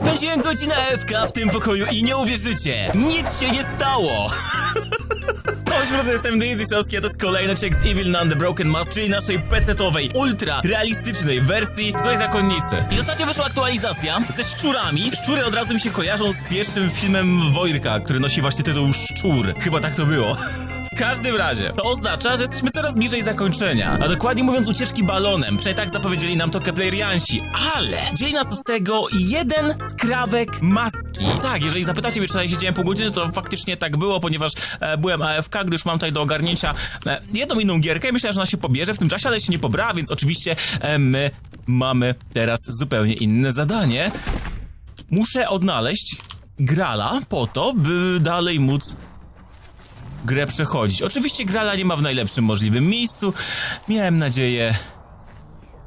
Spędziłem godzinę AFK w tym pokoju i nie uwierzycie, nic się nie stało! Cześć, drodzy, jestem Daisy Soski, a to jest kolejny odcinek z Evil Nun The Broken Mask, czyli naszej PC-towej, ultra realistycznej wersji Złej Zakonnicy. I ostatnio wyszła aktualizacja ze szczurami. Szczury od razu mi się kojarzą z pierwszym filmem Wojrka, który nosi właśnie tytuł Szczur. Chyba tak to było. Każdym razie, to oznacza, że jesteśmy coraz bliżej zakończenia, a dokładnie mówiąc ucieczki balonem. Przynajmniej tak zapowiedzieli nam to Kepleriansi, ale dzieli nas od tego jeden skrawek maski. Tak, jeżeli zapytacie mnie, czy siedziałem pół godziny, to faktycznie tak było, ponieważ e, byłem AFK, gdyż mam tutaj do ogarnięcia e, jedną inną gierkę i myślę, że ona się pobierze w tym czasie, ale się nie pobrała, więc oczywiście e, my mamy teraz zupełnie inne zadanie. Muszę odnaleźć Grala po to, by dalej móc grę przechodzić. Oczywiście Grala nie ma w najlepszym możliwym miejscu. Miałem nadzieję,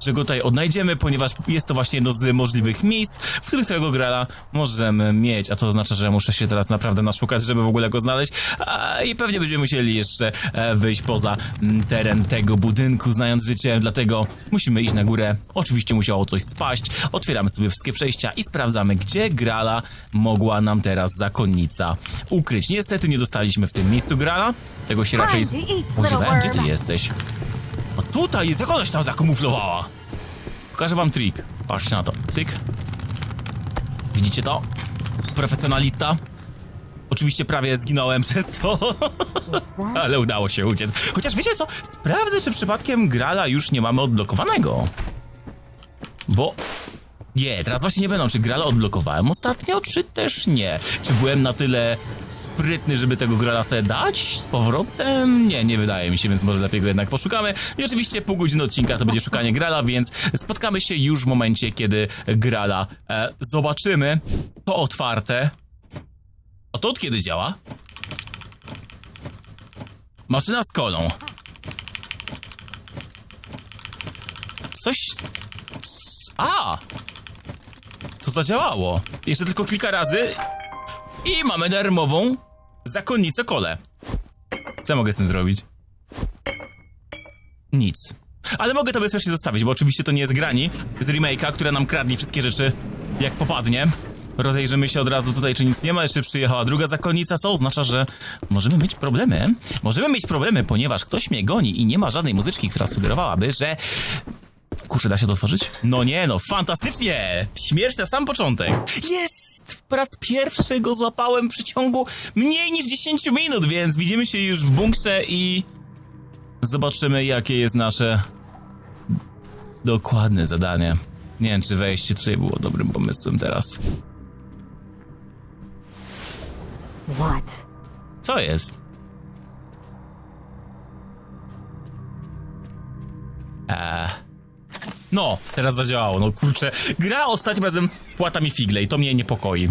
że go tutaj odnajdziemy, ponieważ jest to właśnie jedno z możliwych miejsc, w których tego Grala możemy mieć, a to oznacza, że muszę się teraz naprawdę naszukać, żeby w ogóle go znaleźć a, i pewnie będziemy musieli jeszcze e, wyjść poza mm, teren tego budynku, znając życie, dlatego musimy iść na górę. Oczywiście musiało coś spaść, otwieramy sobie wszystkie przejścia i sprawdzamy, gdzie Grala mogła nam teraz zakonnica ukryć. Niestety nie dostaliśmy w tym miejscu Grala, tego się raczej spodziewałem. Gdzie ty jesteś? O tutaj jest, jak ona się tam zakamuflowała? Pokażę wam trik. Patrzcie na to. Cyk. Widzicie to? Profesjonalista. Oczywiście prawie zginąłem przez to, ale udało się uciec. Chociaż wiecie co? Sprawdzę, czy przypadkiem Grala już nie mamy odblokowanego. Bo... Nie, teraz właśnie nie będą, czy Grala odblokowałem ostatnio, czy też nie. Czy byłem na tyle sprytny, żeby tego Grala sobie dać z powrotem? Nie, nie wydaje mi się, więc może lepiej go jednak poszukamy. I oczywiście pół godziny odcinka to będzie szukanie Grala, więc spotkamy się już w momencie, kiedy Grala e, zobaczymy. To otwarte. A to od kiedy działa? Maszyna z kolą. Coś... A! Zadziałało. Jeszcze tylko kilka razy i mamy darmową zakonnicę kole. Co mogę z tym zrobić? Nic. Ale mogę to bezpiecznie zostawić, bo oczywiście to nie jest grani z remake'a, która nam kradnie wszystkie rzeczy jak popadnie. Rozejrzymy się od razu tutaj, czy nic nie ma. Jeszcze przyjechała druga zakonnica, co oznacza, że możemy mieć problemy. Możemy mieć problemy, ponieważ ktoś mnie goni i nie ma żadnej muzyczki, która sugerowałaby, że Kurczę, da się to otworzyć? No nie, no, fantastycznie! Śmierć na sam początek. Jest! Po raz pierwszy go złapałem w przeciągu mniej niż 10 minut, więc widzimy się już w bunkrze i zobaczymy, jakie jest nasze dokładne zadanie. Nie wiem, czy wejście tutaj było dobrym pomysłem teraz. What? Co jest? No, teraz zadziałało, no kurczę. Gra ostatnim razem płata mi figle i to mnie niepokoi.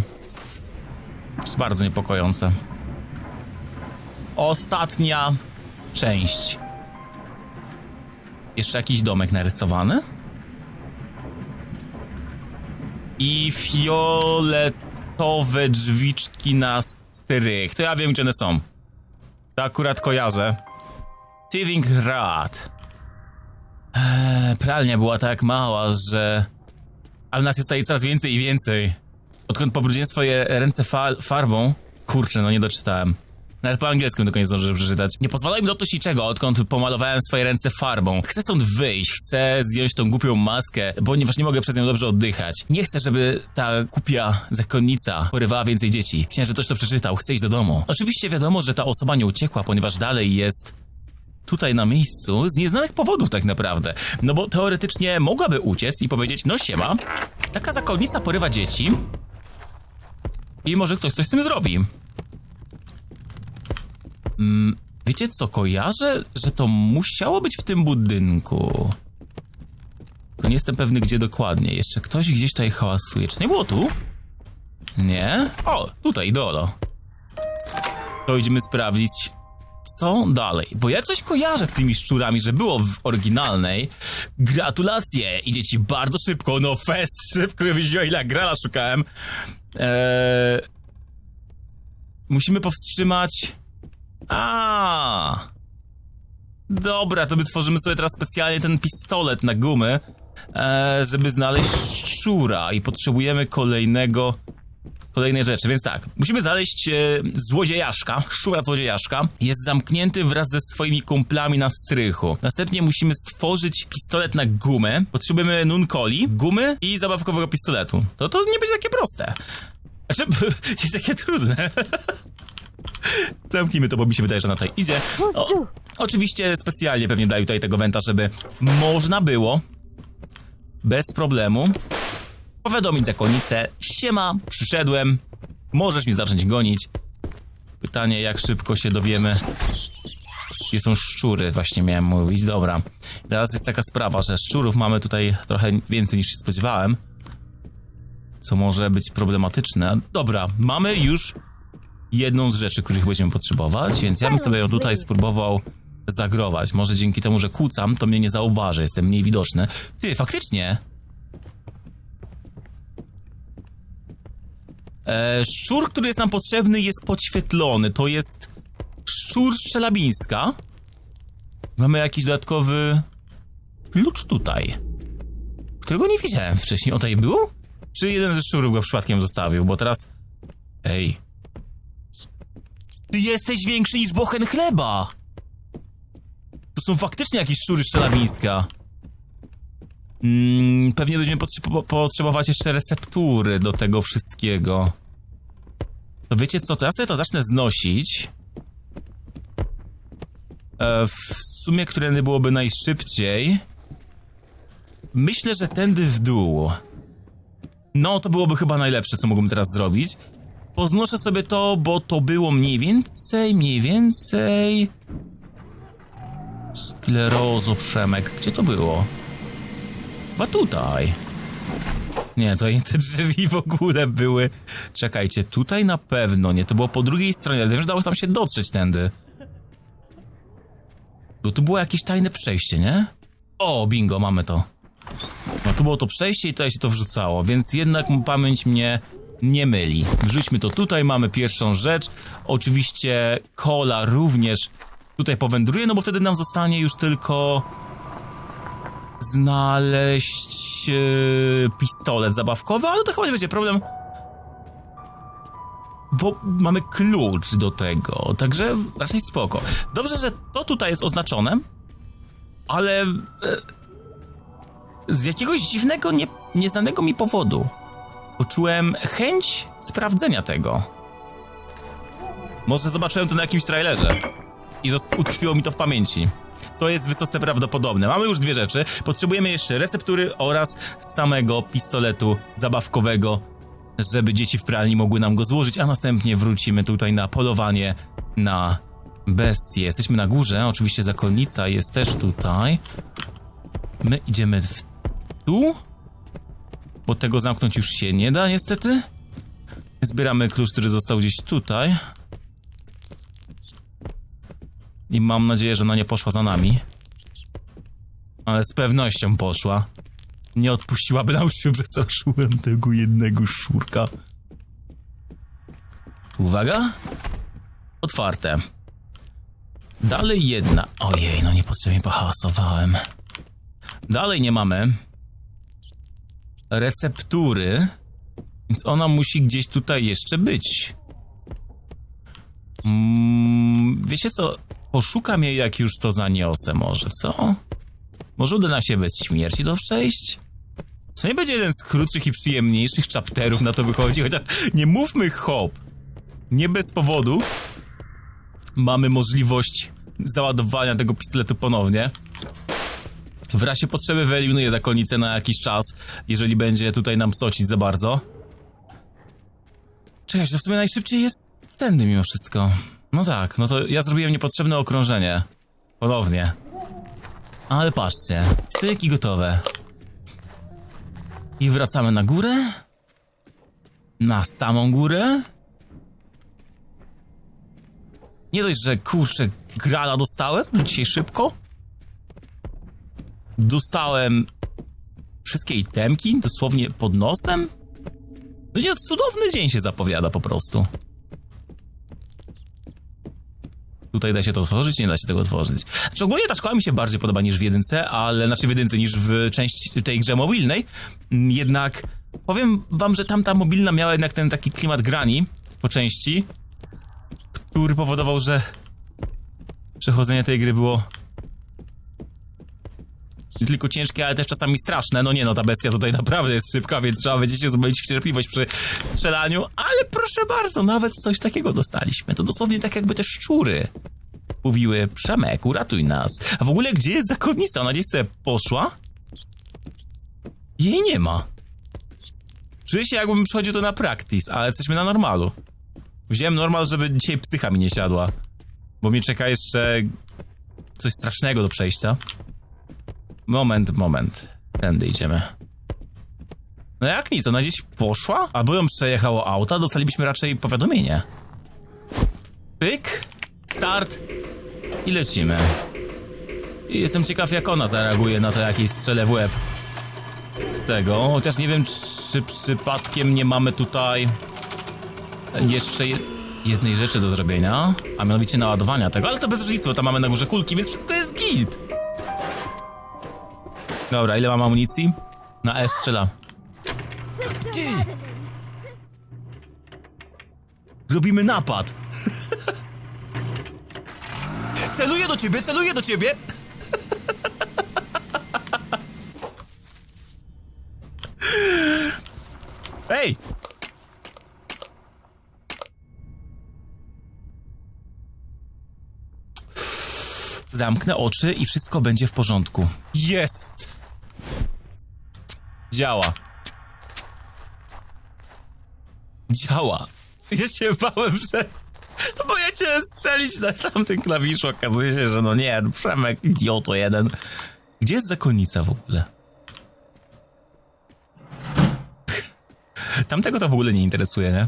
Jest bardzo niepokojące. Ostatnia część. Jeszcze jakiś domek narysowany? I fioletowe drzwiczki na strych. To ja wiem, gdzie one są. To akurat kojarzę. Thieving Rad. Eee, pralnia była tak mała, że... Ale nas jest tutaj coraz więcej i więcej. Odkąd pobrudziłem swoje ręce fa farbą... Kurczę, no nie doczytałem. Nawet po angielsku do końca zdążyłem przeczytać. Nie pozwala mi dotknąć niczego, odkąd pomalowałem swoje ręce farbą. Chcę stąd wyjść, chcę zdjąć tą głupią maskę, ponieważ nie mogę przez nią dobrze oddychać. Nie chcę, żeby ta głupia zakonnica porywała więcej dzieci. Chciałem, że ktoś to przeczytał, chcę iść do domu. Oczywiście wiadomo, że ta osoba nie uciekła, ponieważ dalej jest tutaj na miejscu z nieznanych powodów tak naprawdę. No bo teoretycznie mogłaby uciec i powiedzieć, no siema, taka zakonnica porywa dzieci i może ktoś coś z tym zrobi. Mm, wiecie co, kojarzę, że to musiało być w tym budynku. Tylko nie jestem pewny, gdzie dokładnie. Jeszcze ktoś gdzieś tutaj hałasuje. Czy nie było tu? Nie? O, tutaj, dolo. To idziemy sprawdzić, co dalej. Bo ja coś kojarzę z tymi szczurami, że było w oryginalnej. Gratulacje! Idzie ci bardzo szybko, no fest, szybko, wziąłem ile grala szukałem. Eee... Musimy powstrzymać... A. Dobra, to my tworzymy sobie teraz specjalnie ten pistolet na gumy. e, żeby znaleźć szczura i potrzebujemy kolejnego kolejnej rzeczy, więc tak, musimy znaleźć e, złodziejaszka, szczura złodziejaszka. Jest zamknięty wraz ze swoimi kumplami na strychu. Następnie musimy stworzyć pistolet na gumę. Potrzebujemy nuncoli, gumy i zabawkowego pistoletu. To to nie będzie takie proste. Znaczy, jest takie trudne. Zamknijmy to, bo mi się wydaje, że na tutaj idzie. O, oczywiście specjalnie pewnie dają tutaj tego wenta, żeby można było bez problemu powiadomić zakonnicę, siema, przyszedłem, możesz mnie zacząć gonić. Pytanie, jak szybko się dowiemy, gdzie są szczury, właśnie miałem mówić, dobra. Teraz jest taka sprawa, że szczurów mamy tutaj trochę więcej niż się spodziewałem, co może być problematyczne. Dobra, mamy już jedną z rzeczy, których będziemy potrzebować, więc ja bym sobie ją tutaj spróbował zagrować. Może dzięki temu, że kłócam, to mnie nie zauważy, jestem mniej widoczny. Ty, faktycznie, E, szczur, który jest nam potrzebny, jest podświetlony. To jest szczur szczelabińska. Mamy jakiś dodatkowy klucz tutaj, którego nie widziałem wcześniej. O, tutaj był? Czy jeden ze szczurów go przypadkiem zostawił? Bo teraz... Ej. Ty jesteś większy niż bochen chleba! To są faktycznie jakieś szczury szczelabińska. Mm, pewnie będziemy potrze- po- potrzebować jeszcze receptury do tego wszystkiego. To wiecie co, to ja sobie to zacznę znosić. E, w sumie, którędy byłoby najszybciej. Myślę, że tędy w dół. No, to byłoby chyba najlepsze, co mógłbym teraz zrobić. Poznoszę sobie to, bo to było mniej więcej, mniej więcej... Sklerozo Przemek. Gdzie to było? Chyba tutaj. Nie, to nie te drzwi w ogóle były. Czekajcie, tutaj na pewno nie. To było po drugiej stronie, ale wiem, że dało tam się dotrzeć tędy. Bo tu było jakieś tajne przejście, nie? O, bingo, mamy to. No tu było to przejście i tutaj się to wrzucało, więc jednak pamięć mnie nie myli. Wrzućmy to tutaj, mamy pierwszą rzecz. Oczywiście kola również tutaj powędruje, no bo wtedy nam zostanie już tylko znaleźć e, pistolet zabawkowy, ale to chyba nie będzie problem. Bo mamy klucz do tego, także raczej spoko. Dobrze, że to tutaj jest oznaczone, ale e, z jakiegoś dziwnego, nie, nieznanego mi powodu poczułem chęć sprawdzenia tego. Może zobaczyłem to na jakimś trailerze i utkwiło mi to w pamięci. To jest wysoce prawdopodobne. Mamy już dwie rzeczy. Potrzebujemy jeszcze receptury oraz samego pistoletu zabawkowego, żeby dzieci w pralni mogły nam go złożyć, a następnie wrócimy tutaj na polowanie na bestie. Jesteśmy na górze, oczywiście zakonnica jest też tutaj. My idziemy w tu, bo tego zamknąć już się nie da niestety. Zbieramy klucz, który został gdzieś tutaj. I mam nadzieję, że ona nie poszła za nami. Ale z pewnością poszła. Nie odpuściłaby nam się, przestraszyłem tego jednego szurka. Uwaga. Otwarte. Dalej jedna. Ojej, no niepotrzebnie pohałasowałem. Dalej nie mamy receptury, więc ona musi gdzieś tutaj jeszcze być. Mm, wiecie co? Poszukam jej, jak już to zaniosę, może, co? Może uda nam się bez śmierci to przejść? To nie będzie jeden z krótszych i przyjemniejszych chapterów, na to wychodzi, chociaż nie mówmy hop. Nie bez powodu mamy możliwość załadowania tego pistoletu ponownie. W razie potrzeby wyeliminuję zakonnicę na jakiś czas, jeżeli będzie tutaj nam psocić za bardzo. Czekaj, to w sumie najszybciej jest tędy mimo wszystko. No tak, no to ja zrobiłem niepotrzebne okrążenie. Ponownie. Ale patrzcie, cyk i gotowe. I wracamy na górę. Na samą górę. Nie dość, że kurczę, grala dostałem dzisiaj szybko. Dostałem wszystkie itemki dosłownie pod nosem. No nie, cudowny dzień się zapowiada po prostu. Tutaj da się to otworzyć, nie da się tego otworzyć. Znaczy ogólnie ta szkoła mi się bardziej podoba niż w jedynce, ale znaczy w jedynce niż w części tej grze mobilnej. Jednak powiem wam, że tamta mobilna miała jednak ten taki klimat grani po części, który powodował, że przechodzenie tej gry było nie tylko ciężkie, ale też czasami straszne. No nie no, ta bestia tutaj naprawdę jest szybka, więc trzeba będzie się zdobyć w cierpliwość przy strzelaniu, ale proszę bardzo, nawet coś takiego dostaliśmy. To dosłownie tak jakby te szczury mówiły, Przemek, uratuj nas. A w ogóle gdzie jest zakonnica? Ona gdzieś sobie poszła? Jej nie ma. Czuję się jakbym przychodził to na practice, ale jesteśmy na normalu. Wziąłem normal, żeby dzisiaj psycha mi nie siadła. Bo mnie czeka jeszcze coś strasznego do przejścia. Moment, moment. Tędy idziemy. No jak nic, ona gdzieś poszła? Albo ją przejechało auta, dostalibyśmy raczej powiadomienie. Pyk, start i lecimy. I jestem ciekaw, jak ona zareaguje na to, jak jej strzelę w łeb. Z tego, chociaż nie wiem, czy przypadkiem nie mamy tutaj jeszcze je jednej rzeczy do zrobienia, a mianowicie naładowania tego, ale to bez różnicy, bo tam mamy na górze kulki, więc wszystko jest git. Dobra, ile mam amunicji? Na S strzela. Ty! Robimy napad! celuję do ciebie, celuję do ciebie! Ej! Zamknę oczy i wszystko będzie w porządku. Jest! Działa. Działa. Ja się bałem, że... No bo ja chciałem strzelić na tamtym klawiszu, okazuje się, że no nie, Przemek, idioto jeden. Gdzie jest zakonnica w ogóle? Tamtego to w ogóle nie interesuje, nie?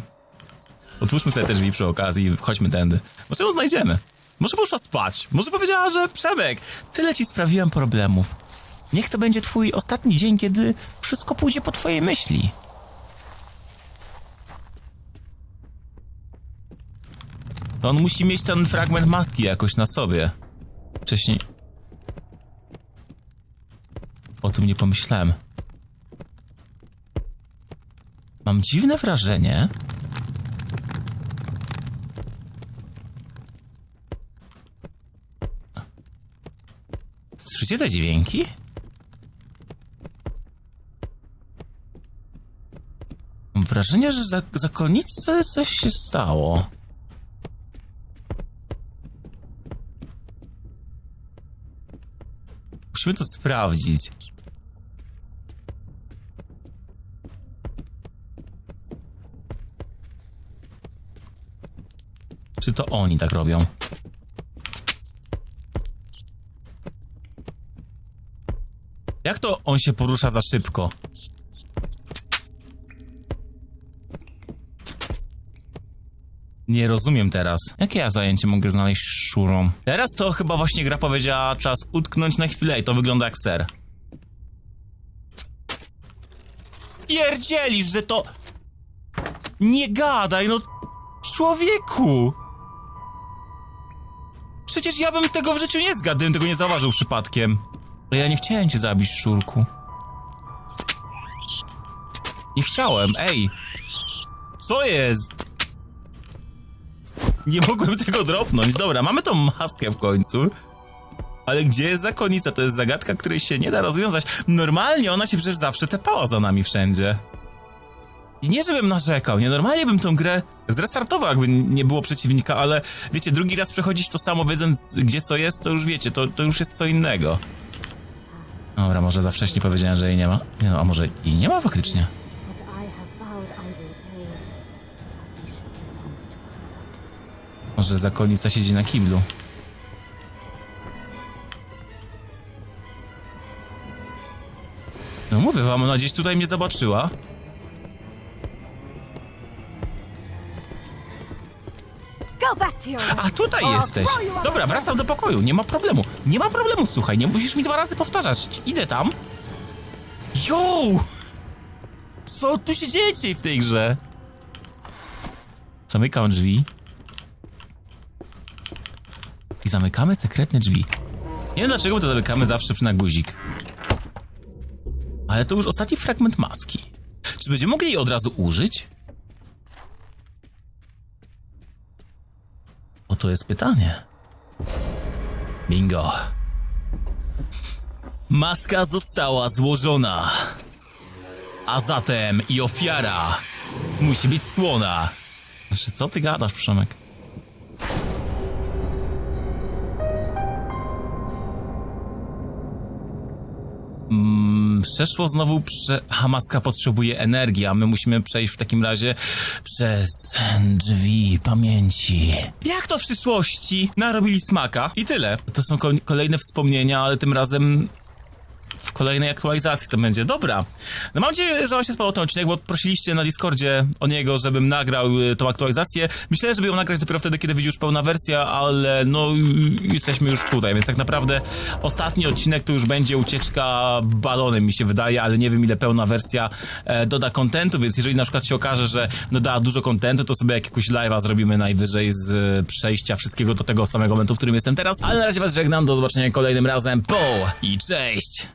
Otwórzmy sobie te drzwi przy okazji, chodźmy tędy. Może ją znajdziemy. Może poszła spać. Może powiedziała, że Przemek, tyle ci sprawiłem problemów. Niech to będzie twój ostatni dzień, kiedy wszystko pójdzie po twojej myśli. On musi mieć ten fragment maski jakoś na sobie. Wcześniej... O tym nie pomyślałem. Mam dziwne wrażenie, Słyszycie te dźwięki? Wrażenie, że za zakonnicy coś się stało. Musimy to sprawdzić. Czy to oni tak robią? Jak to on się porusza za szybko? Nie rozumiem teraz. Jakie ja zajęcie mogę znaleźć szurą? Teraz to chyba właśnie gra powiedziała czas utknąć na chwilę i to wygląda jak ser. Pierdzielisz, że to... Nie gadaj, no... Człowieku! Przecież ja bym tego w życiu nie zgadł, gdybym tego nie zauważył przypadkiem. Ale ja nie chciałem cię zabić, Szurku. Nie chciałem, ej! Co jest? Nie mogłem tego dropnąć. Dobra, mamy tą maskę w końcu. Ale gdzie jest zakonnica? To jest zagadka, której się nie da rozwiązać. Normalnie ona się przecież zawsze tepała za nami wszędzie. I nie żebym narzekał, nie normalnie bym tą grę zrestartował, jakby nie było przeciwnika, ale wiecie, drugi raz przechodzić to samo, wiedząc gdzie co jest, to już wiecie, to, to już jest co innego. Dobra, może za wcześnie powiedziałem, że jej nie ma. Nie no, a może i nie ma faktycznie. Może zakonnica siedzi na kiblu. No mówię wam, ona gdzieś tutaj mnie zobaczyła. A tutaj jesteś. Dobra, wracam do pokoju, nie ma problemu. Nie ma problemu, słuchaj, nie musisz mi dwa razy powtarzać. Idę tam. Yo! Co tu się dzieje dzisiaj w tej grze? Zamykam drzwi. I zamykamy sekretne drzwi. Nie wiem dlaczego to zamykamy zawsze przy na guzik. Ale to już ostatni fragment maski. Czy będziemy mogli jej od razu użyć? Oto jest pytanie. Bingo. Maska została złożona. A zatem i ofiara musi być słona. Znaczy, co ty gadasz, Przemek? Przeszło znowu prze... A maska potrzebuje energii, a my musimy przejść w takim razie przez drzwi pamięci. Jak to w przyszłości? Narobili smaka i tyle. To są ko- kolejne wspomnienia, ale tym razem kolejnej aktualizacji to będzie. Dobra. No mam nadzieję, że wam się spodobał ten odcinek, bo prosiliście na Discordzie o niego, żebym nagrał y, tą aktualizację. Myślałem, żeby ją nagrać dopiero wtedy, kiedy wyjdzie już pełna wersja, ale no jesteśmy już tutaj, więc tak naprawdę ostatni odcinek to już będzie ucieczka balonem, mi się wydaje, ale nie wiem ile pełna wersja e, doda kontentu, więc jeżeli na przykład się okaże, że doda dużo kontentu, to sobie jakiegoś live'a zrobimy najwyżej z przejścia wszystkiego do tego samego momentu, w którym jestem teraz. Ale na razie was żegnam, do zobaczenia kolejnym razem. Po i cześć!